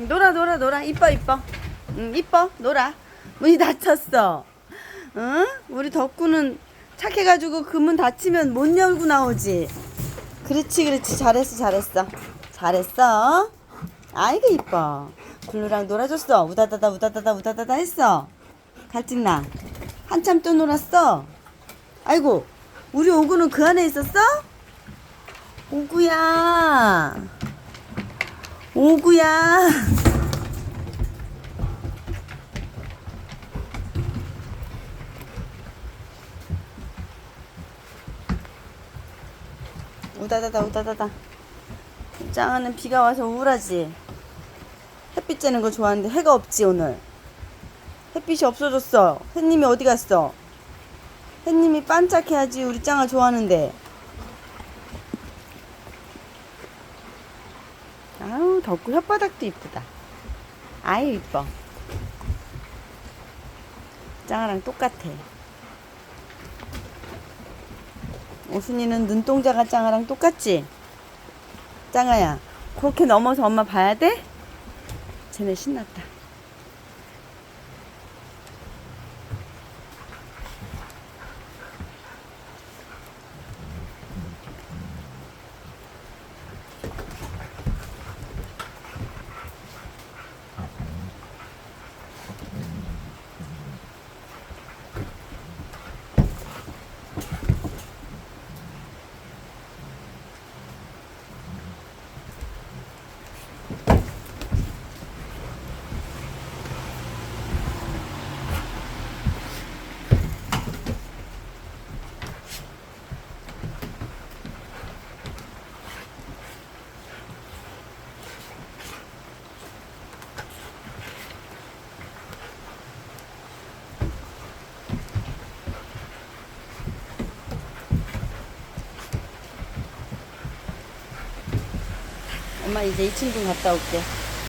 응, 놀아 놀아 놀아. 이뻐 이뻐. 응 이뻐. 놀아. 문이 닫혔어. 응? 우리 덕구는 착해가지고 그 문 닫히면 못 열고 나오지. 그렇지 그렇지. 잘했어 잘했어. 잘했어. 아이고 이뻐. 블루랑 놀아줬어. 우다다다 우다다다 우다다다 했어. 갈증나. 한참 또 놀았어. 아이고 우리 오구는 그 안에 있었어? 오구야 오구야. 우다다다 우다다다. 짱아는 비가 와서 우울하지? 햇빛 쬐는 거 좋아하는데 해가 없지 오늘. 햇빛이 없어졌어. 햇님이 어디 갔어? 햇님이 반짝해야지 우리 짱아 좋아하는데 덕구 혓바닥도 이쁘다 아유 이뻐 짱아랑 똑같아 오순이는 눈동자가 짱아랑 똑같지? 짱아야 그렇게 넘어서 엄마 봐야 돼? 쟤네 신났다 엄마 이제 이 친구 갔다 올게